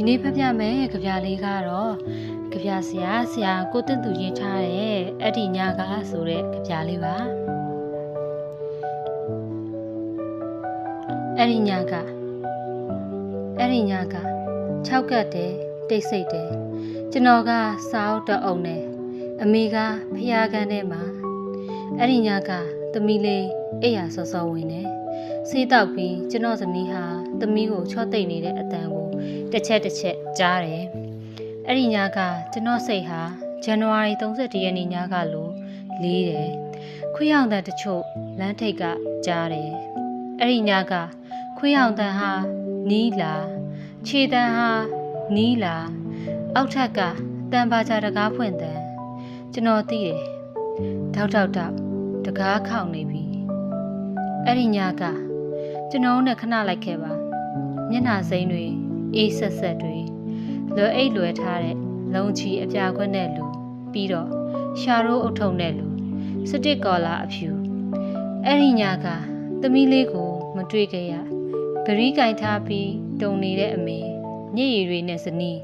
ဒီနေ့ဖတ်ပြမယ်ကြပြလေးကတော့ကြပြဆရာဆရာကိုတင့်သူရေးထားတဲ့အဲ့ဒီညကဆိုတဲ့ကြပြလေးပါအဲ့ဒီညကအဲ့ဒီညက6ကတ်တယ်တိတ်ဆိတ်တယ်ကျွန်တော်ကစာအုပ်တအုပ်နဲ့အမေကဖျားကန်းထဲမှာအဲ့ဒီညကသမီးလေးအိယာစောစောဝင်နေ ဆေးတောက်ပြီးကျွန်တော်ဇနီးဟာသမီးကိုချော့တိတ်နေတဲ့အတန်ကိုတစ်ချက်တစ်ချက်ကြားတယ်။အဲ့ဒီညကကျွန်တော်စိတ်ဟာဇန်နဝါရီ31ရက်နေ့ညကလိုလေးတယ်။ခွေးအောင်တန်တချို့လမ်းထိပ်ကကြားတယ်။အဲ့ဒီညကခွေးအောင်တန်ဟာနီးလာခြေတန်ဟာနီးလာအောက်ထက်ကတန်ပါကြတကားဖွင့်တန်ကျွန်တော်သိတယ်။ထောက်ထောက်ထောက်တကားခေါင်နေပြီ။အဲ့ဒီညက ကျွန်တော်နဲ့ခဏလိုက်ခဲ့ပါမျက်နှာစိမ်းတွေအေးဆက်ဆက်တွေလွယ်အိတ်လွယ်ထားတဲ့လုံချီအပြာခွက်နဲ့လူပြီးတော့ရှာရိုးအုပ်ထုံနဲ့လူစတစ်ကော်လာအဖြူအဲ့ဒီညကသမီးလေးကို မတွေ့ခဲ့ရဂရီးကင်ထားပြီးတုံနေတဲ့အမေညစ်ရည်တွေနဲ့ဇနီး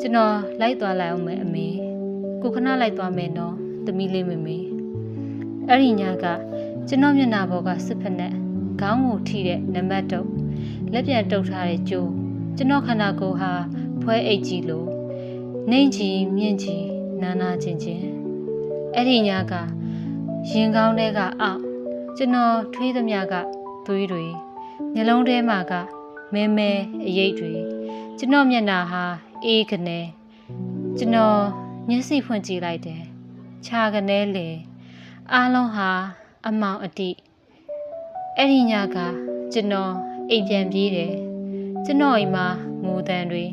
ကျွန်တော်လိုက်သွားလိုက်အောင်မယ်အမေကိုခဏလိုက်သွားမယ်နော်သမီးလေးမမေအဲ့ဒီညကကျွန်တော်မျက်နှာပေါ်ကစစ်ဖက်နဲ့ ခေါင်းကိုထိတဲ့နံပါတ်တုပ်လက်ပြန်တုပ်ထားတဲ့ကြိုးကျွန်တော်ခန္ဓာကိုယ်ဟာဖွဲအိတ်ကြီးလိုနှိမ့်ချီမြင့်ချီနာနာချင်းချင်းအဲ့ဒီညကရင်ကောင်းထဲကအောက်ကျွန်တော်ထွေးသမျှကသွေးတွေနှလုံးထဲမှာကမဲမဲအရိပ်တွေကျွန်တော်မျက်နှာဟာအေးကနေကျွန်တော်မျက်စိဖွင့်ကြည့်လိုက်တယ်ခြာကနေလေအားလုံးဟာအမောင်အတိ အဲ့ဒီညကကျွန်တော်အိမ်ပြန်ပြေးတယ်ကျွန်တော်အိမ်မှာငိုတန်တွေ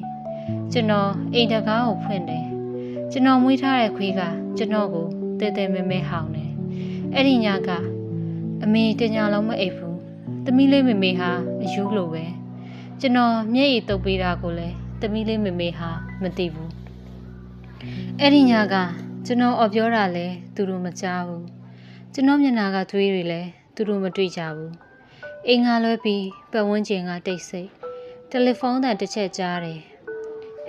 ကျွန်တော်အိမ်တကားကိုဖွင့်တယ်ကျွန်တော်မွေးထားတဲ့ခွေးကကျွန်တော်ကိုတဲတဲမဲမဲဟောင်းတယ်အဲ့ဒီညကအမေတညာလုံးမအိပ်ဘူးသမီးလေးမေမေဟာအယူလိုပဲကျွန်တော်မျက်ရည်တုပ်ပေးတာကိုလည်းသမီးလေးမေမေဟာမသိဘူးအဲ့ဒီညကကျွန်တော်အော်ပြောတာလဲသူတို့မကြားဘူးကျွန်တော်မျက်နှာကသွေးတွေလည်း သူတို့မတွေ့ကြဘူးအိမ်ကလွဲပြီးပတ်ဝန်းကျင်ကတိတ်ဆိတ်တယ်လီဖုန်းတန်တစ်ချက်ကြားတယ်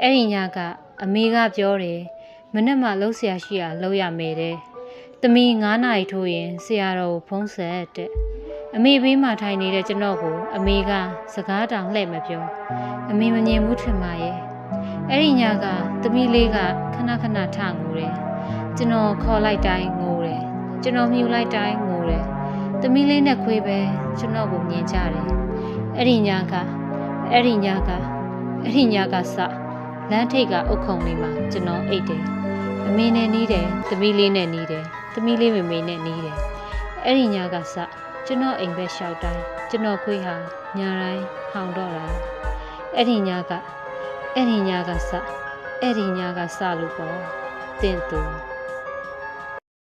အဲ့ဒီညကအမေကပြောတယ်မနေ့မှလှုပ်ရှားရှိရလှုပ်ရမယ်တဲ့သမီး9နာရီထိုးရင်ဆရာတော်ကိုဖုံးဆက်တဲ့အမေဘေးမှာထိုင်နေတဲ့ကျွန်တော်ကိုအမေကစကားတောင်လှည့်မပြောအမေမငြင်ဘူးထင်ပါရဲ့အဲ့ဒီညကသမီးလေးကခဏခဏထငိုတယ်ကျွန်တော်ခေါ်လိုက်တိုင်းငိုတယ်ကျွန်တော်မြူလိုက်တိုင်းငိုတယ် သမီးလေးနဲ့ခွေးပဲကျွန်တော်ကိုမြင်ကြတယ်အဲ့ဒီညကအဲ့ဒီညကအဲ့ဒီညကစလမ်းထိပ်ကအုတ်ခုံလေးမှာကျွန်တော်အိတ်တယ်အမေနဲ့နီးတယ်သမီးလေးနဲ့နီးတယ်သမီးလေးမေမေနဲ့နီးတယ်အဲ့ဒီညကစကျွန်တော်အိမ်ဘက်လျှောက်တိုင်းကျွန်တော်ခွေးဟာညာတိုင်းဟောင်တော့တာအဲ့ဒီညကအဲ့ဒီညကစအဲ့ဒီညကစလို့ပေါ့တင့်သူ